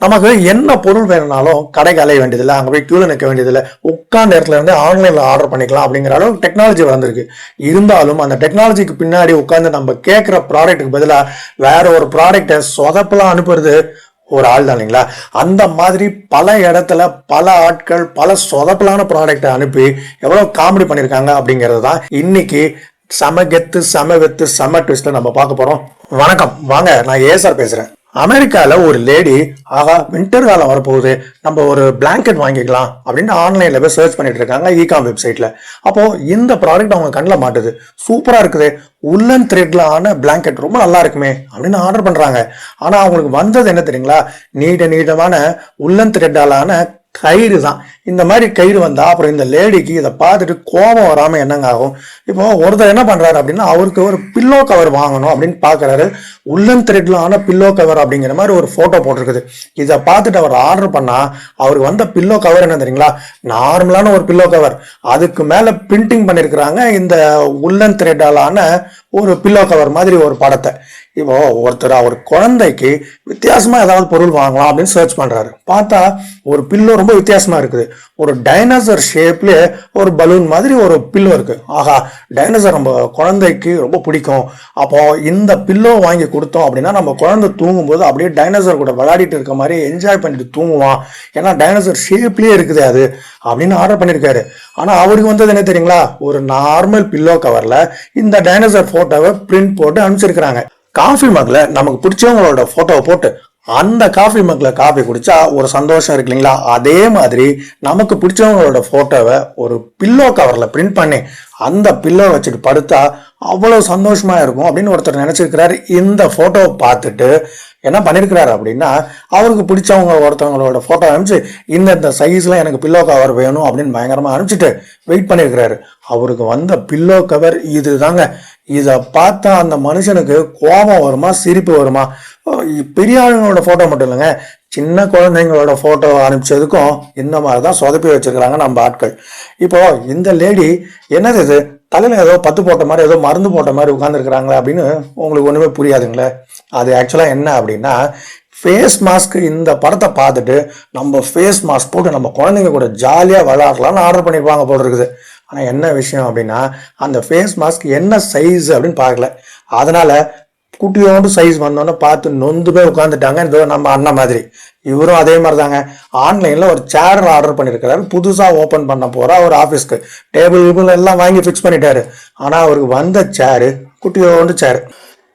நமக்கு என்ன பொருள் வேணும்னாலும் கடைக்கு அலைய வேண்டியதில்லை அங்கே போய் கியூவில் நிற்க வேண்டியதில்லை. உட்கார்ந்த இடத்துல இருந்து ஆன்லைனில் ஆர்டர் பண்ணிக்கலாம் அப்படிங்கிற அளவுக்கு டெக்னாலஜி வந்திருக்கு இருந்தாலும் அந்த டெக்னாலஜிக்கு பின்னாடி உட்காந்து நம்ம கேட்குற ப்ராடக்ட்டுக்கு பதிலாக வேற ஒரு ப்ராடக்டை சொதப்பெல்லாம் அனுப்புறது ஒரு ஆள் தான் இல்லைங்களா? அந்த மாதிரி பல இடத்துல பல ஆட்கள் பல சொதப்பலான ப்ராடக்டை அனுப்பி எவ்வளோ காமெடி பண்ணியிருக்காங்க அப்படிங்கிறது தான் இன்னைக்கு சம கெத்து சம வெத்து சம ட்விஸ்ட் நம்ம பார்க்க போகிறோம் வணக்கம். வாங்க நான் ஏசார் பேசுகிறேன் அமெரிக்காவில் ஒரு லேடி ஆகா வின்டர் காலம் வரப்போகுது. நம்ம ஒரு பிளாங்கெட் வாங்கிக்கலாம் அப்படின்னு ஆன்லைனில் போய் சர்ச் பண்ணிட்டு இருக்காங்க ஈகாம் வெப்சைட்டில் அப்போது இந்த ப்ராடக்ட் அவங்க கண்ணில் மாட்டுது. சூப்பராக இருக்குது. உள்ளன் த்ரெட்ல ஆன பிளாங்கெட் ரொம்ப நல்லா இருக்குமே அப்படின்னு ஆர்டர் பண்ணுறாங்க ஆனால் அவங்களுக்கு வந்தது என்ன தெரியுங்களா? நீட நீட்டமான உள்ளன் த்ரெட்டாலான கயிறு தான். இந்த மாதிரி கயிறு வந்தா அப்புறம் இந்த லேடிக்கு இதை பார்த்துட்டு கோபம் வராம என்னங்க ஆகும்? இப்போ ஒருத்தர் என்ன பண்றாரு அப்படின்னா அவருக்கு ஒரு பில்லோ கவர் வாங்கணும் அப்படின்னு பாக்குறாரு உள்ளன் த்ரெட்ல ஆன பில்லோ கவர் அப்படிங்கிற மாதிரி ஒரு போட்டோ போட்டிருக்குது. இதை பார்த்துட்டு அவர் ஆர்டர் பண்ணா அவருக்கு வந்த பில்லோ கவர் என்ன தெரியுங்களா? நார்மலான ஒரு பில்லோ கவர் அதுக்கு மேல பிரிண்டிங் பண்ணிருக்கிறாங்க இந்த உள்ளன் த்ரெட்டாலான ஒரு பில்லோ கவர் மாதிரி ஒரு படத்தை. இப்போ ஒருத்தர் அவர் குழந்தைக்கு வித்தியாசமா ஏதாவது பொருள் வாங்கலாம் அப்படின்னு சர்ச் பண்றாரு. பார்த்தா ஒரு பில்லோ ரொம்ப வித்தியாசமா இருக்குது. ஒரு டைனோசர் ஷேப்ல ஒரு பலூன் மாதிரி ஒரு பில்லோ இருக்கு. ஆஹா டைனோசர் நம்ம குழந்தைக்கு ரொம்ப பிடிக்கும். அப்போ இந்த பில்லோ வாங்கி கொடுத்தோம் அப்படின்னா நம்ம குழந்தை தூங்கும்போது அப்படியே டைனோசர் கூட விளையாடிட்டு இருக்க மாதிரி என்ஜாய் பண்ணிட்டு தூங்குவான். ஏன்னா டைனோசர் ஷேப்லயே இருக்குது அது அப்படின்னு ஆர்டர் பண்ணியிருக்காரு ஆனா அவருக்கு வந்தது என்ன தெரியுங்களா? ஒரு நார்மல் பில்லோ கவர்ல இந்த டைனோசர் போட்டோவை பிரிண்ட் போட்டு அனுப்பிச்சிருக்கிறாங்க. காஃபி மக்கில் நமக்கு பிடிச்சவங்களோட ஃபோட்டோவை போட்டு அந்த காஃபி மக்கில் காஃபி குடிச்சா ஒரு சந்தோஷம் இருக்கு இல்லைங்களா? அதே மாதிரி நமக்கு பிடிச்சவங்களோட ஃபோட்டோவை ஒரு பில்லோ கவரில் பிரிண்ட் பண்ணி அந்த பில்லோ வச்சுட்டு படுத்தா அவ்வளோ சந்தோஷமாக இருக்கும் அப்படின்னு ஒருத்தர் நினச்சிருக்கிறாரு. இந்த ஃபோட்டோவை பார்த்துட்டு என்ன பண்ணியிருக்கிறாரு அப்படின்னா அவருக்கு பிடிச்சவங்க ஒருத்தவங்களோட ஃபோட்டோ அனுப்பிச்சு இந்த இந்த எனக்கு பில்லோ கவர் வேணும் அப்படின்னு பயங்கரமாக அனுப்பிச்சிட்டு வெயிட் பண்ணியிருக்கிறாரு அவருக்கு வந்த பில்லோ கவர் இதுதாங்க. இதை பார்த்தா அந்த மனுஷனுக்கு கோபம் வருமா சிரிப்பு வருமா? பெரிய ஆளுங்களோட போட்டோ மட்டும் இல்லைங்க. சின்ன குழந்தைங்களோட போட்டோ அனுப்பிச்சதுக்கும் இந்த மாதிரி தான் சொதப்பி வச்சிருக்கிறாங்க நம்ம ஆட்கள். இப்போ இந்த லேடி என்னது இது? தலையில் ஏதோ பத்து போட்ட மாதிரி ஏதோ மருந்து போட்ட மாதிரி உட்காந்துருக்குறாங்களே அப்படின்னு உங்களுக்கு ஒன்றுமே புரியாதுங்களே. அது ஆக்சுவலாக என்ன அப்படின்னா ஃபேஸ் மாஸ்க் இந்த படத்தை பார்த்துட்டு நம்ம ஃபேஸ் மாஸ்க் போட்டு நம்ம குழந்தைங்க கூட ஜாலியாக விளாட்லான்னு ஆர்டர் பண்ணியிருப்பாங்க போல் இருக்குது. ஆனால் என்ன விஷயம் அப்படின்னா அந்த ஃபேஸ் மாஸ்க் என்ன சைஸ் அப்படின்னு பார்க்கல. அதனால குட்டியோண்டு சைஸ் வந்தோன்னே பார்த்து நொந்து போய் உட்காந்துட்டாங்க இதோ நம்ம அண்ணன் மாதிரி. இவரும் அதே மாதிரி தாங்க ஆன்லைனில் ஒரு சேர் ஆர்டர் பண்ணியிருக்கிறாரு புதுசாக ஓப்பன் பண்ண போகிறார் ஒரு ஆஃபீஸ்க்கு டேபிள் எல்லாம் வாங்கி ஃபிக்ஸ் பண்ணிட்டாரு. ஆனால் அவருக்கு வந்த சேரு குட்டியோண்டு சேரு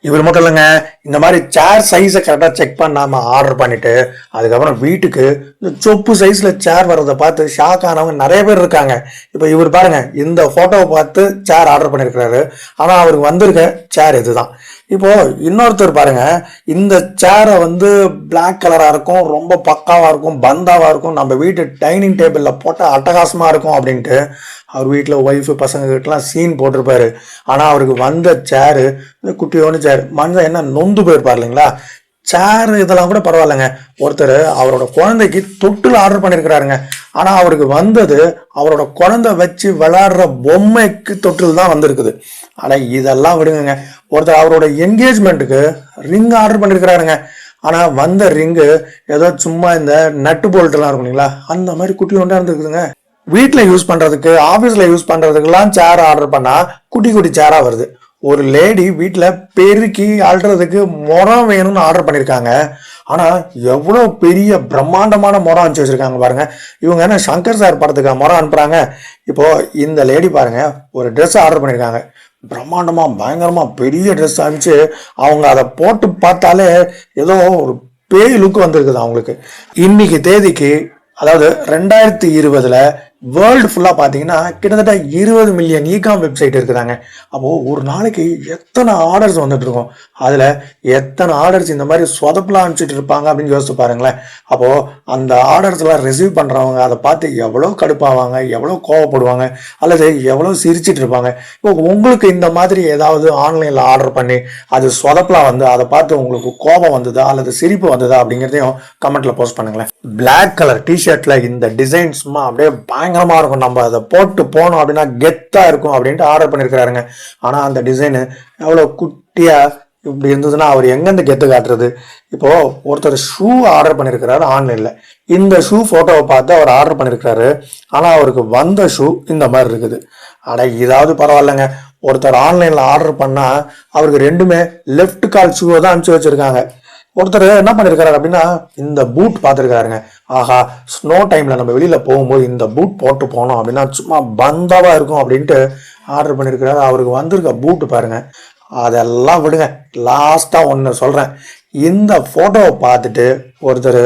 இவர் மட்டும் இல்லைங்க இந்த மாதிரி சேர் சைஸை கரெக்டாக செக் பண்ணாம ஆர்டர் பண்ணிட்டு அதுக்கப்புறம் வீட்டுக்கு இந்த சொப்பு சைஸில் சேர் வர்றதை பார்த்து ஷாக் ஆனவங்க நிறைய பேர் இருக்காங்க. இப்போ இவர் பாருங்க இந்த ஃபோட்டோவை பார்த்து சேர் ஆர்டர் பண்ணியிருக்கிறாரு ஆனால் அவருக்கு வந்திருக்க சேர் இதுதான். இப்போ இன்னொருத்தர் பாருங்க இந்த சேரை வந்து பிளாக் கலராக இருக்கும் ரொம்ப பக்காவாக இருக்கும் பந்தாவாக இருக்கும் நம்ம வீட்டு டைனிங் டேபிளில் போட்டால் அட்டகாசமாக இருக்கும் அப்படின்ட்டு அவர் வீட்டில் ஒய்ஃபு பசங்கக்கிட்டலாம் சீன் போட்டிருப்பாரு. ஆனால் அவருக்கு வந்த சேரு குட்டியோன்னு சேர் மனுஷன் என்ன நொந்து போயிருப்பார் இல்லைங்களா? சேர் இதெல்லாம் கூட பரவாயில்லைங்க. ஒருத்தர் அவரோட குழந்தைக்கு தொட்டில் ஆர்டர் பண்ணியிருக்கிறாருங்க ஆனால் அவருக்கு வந்தது அவரோட குழந்தை வச்சு விளாடுற பொம்மைக்கு தொட்டில் தான் வந்திருக்குது. ஆனால் இதெல்லாம் விடுங்க ஒருத்தர் அவரோட என்கேஜ்மெண்ட்டுக்கு ரிங் ஆர்டர் பண்ணியிருக்கிறாருங்க ஆனால் வந்த ரிங்கு ஏதோ சும்மா இந்த நட்டு போல்ட்டுலாம் இருக்கும் இல்லைங்களா? அந்த மாதிரி குட்டி ஒன்றா இருந்துருக்குதுங்க. வீட்டில் யூஸ் பண்ணுறதுக்கு ஆஃபீஸில் யூஸ் பண்ணுறதுக்கெல்லாம் சேர் ஆர்டர் பண்ணால் குட்டி குட்டி சேராக வருது. ஒரு லேடி வீட்டில் பெருக்கி அழுறதுக்கு முறம் வேணும்னு ஆர்டர் பண்ணியிருக்காங்க ஆனால் எவ்வளோ பெரிய பிரம்மாண்டமான முறம் அனுப்பிச்சு வச்சுருக்காங்க பாருங்கள் இவங்க என்ன சங்கர் சார் படத்துக்கு முறம் அனுப்புகிறாங்க இப்போது இந்த லேடி பாருங்க ஒரு ட்ரெஸ் ஆர்டர் பண்ணியிருக்காங்க பிரம்மாண்டமாக பயங்கரமாக பெரிய ட்ரெஸ் அனுப்பிச்சு அவங்க அதை போட்டு பார்த்தாலே ஏதோ ஒரு பேய் லுக் வந்திருக்குது அவங்களுக்கு. இன்னைக்கு தேதிக்கு அதாவது ரெண்டாயிரத்தி இருபதில் வேர்ல்டு ஃபுல்லாக பார்த்தீங்கன்னா கிட்டத்தட்ட இருபது மில்லியன் இகாம் வெப்சைட் இருக்குதாங்க. அப்போது ஒரு நாளைக்கு எத்தனை ஆர்டர்ஸ் வந்துட்டு இருக்கும்? அதில் எத்தனை ஆர்டர்ஸ் இந்த மாதிரி சொதப்பலாம் அனுப்பிச்சிட்டு இருப்பாங்க அப்படின்னு யோசிச்சு பாருங்களேன். அப்போது அந்த ஆர்டர்ஸ்லாம் ரிசீவ் பண்ணுறவங்க அதை பார்த்து எவ்வளோ கடுப்பாவாங்க எவ்வளோ கோவப்படுவாங்க அல்லது எவ்வளோ சிரிச்சிட்டு இருப்பாங்க. இப்போ உங்களுக்கு இந்த மாதிரி ஏதாவது ஆன்லைனில் ஆர்டர் பண்ணி அது சொதப்பெலாம் வந்து அதை பார்த்து உங்களுக்கு கோபம் வந்ததா அல்லது சிரிப்பு வந்ததா அப்படிங்கிறதையும் கமெண்ட்டில் போஸ்ட் பண்ணுங்களேன். பிளாக் கலர் டிஷர்ட்டில் இந்த டிசைன் சும்மா அப்படியே பயங்கரமாக இருக்கும். நம்ம அதை போட்டு போனோம் அப்படின்னா கெத்தாக இருக்கும் அப்படின்ட்டு ஆர்டர் பண்ணியிருக்கிறாருங்க ஆனால் அந்த டிசைனு எவ்வளோ குட்டியாக இப்படி இருந்ததுன்னா அவர் எங்கேருந்து கெத்து காட்டுறது? இப்போது ஒருத்தர் ஷூ ஆர்டர் பண்ணியிருக்கிறாரு ஆன்லைனில் இந்த ஷூ ஃபோட்டோவை பார்த்து அவர் ஆர்டர் பண்ணியிருக்கிறாரு ஆனால் அவருக்கு வந்த ஷூ இந்த மாதிரி இருக்குது. ஆனால் இதாவது பரவாயில்லைங்க. ஒருத்தர் ஆன்லைனில் ஆர்டர் பண்ணால் அவருக்கு ரெண்டுமே லெஃப்ட் கால் ஷூவை தான் அனுப்பிச்சு வச்சுருக்காங்க. ஒருத்தர் என்ன பண்ணியிருக்காரு அப்படின்னா இந்த பூட் பார்த்துருக்காருங்க ஆஹா ஸ்னோ டைமில் நம்ம வெளியில் போகும்போது இந்த பூட் போட்டு போனோம் அப்படின்னா சும்மா பந்தாவா இருக்கும் அப்படின்ட்டு ஆர்டர் பண்ணியிருக்கிறாரு அவருக்கு வந்திருக்க பூட்டு பாருங்கள் அதெல்லாம் விடுங்க. லாஸ்ட்டாக ஒன்று சொல்கிறேன் இந்த ஃபோட்டோவை பார்த்துட்டு ஒருத்தர்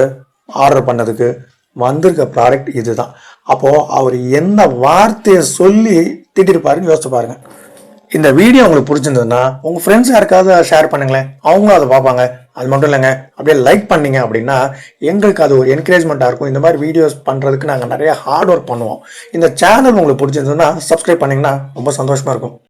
ஆர்டர் பண்ணதுக்கு வந்திருக்க ப்ராடக்ட் இதுதான். அப்போது அவர் என்ன வார்த்தையை சொல்லி திட்டிருப்பாருன்னு யோசிச்சு பாருங்கள் இந்த வீடியோ உங்களுக்கு பிடிச்சிருந்ததுன்னா உங்க ஃப்ரெண்ட்ஸ் யாருக்காவது ஷேர் பண்ணுங்களேன். அவங்களும் அதை பார்ப்பாங்க. அது மட்டும் இல்லைங்க அப்படியே லைக் பண்ணீங்க அப்படின்னா எங்களுக்கு அது ஒரு என்கரேஜ்மெண்ட்டாக இருக்கும். இந்த மாதிரி வீடியோஸ் பண்ணுறதுக்கு நாங்கள் நிறைய ஹார்ட் ஒர்க் பண்ணுவோம். இந்த சேனல் உங்களுக்கு பிடிச்சிருந்ததுன்னா சப்ஸ்கிரைப் பண்ணிங்கன்னா ரொம்ப சந்தோஷமாக இருக்கும்.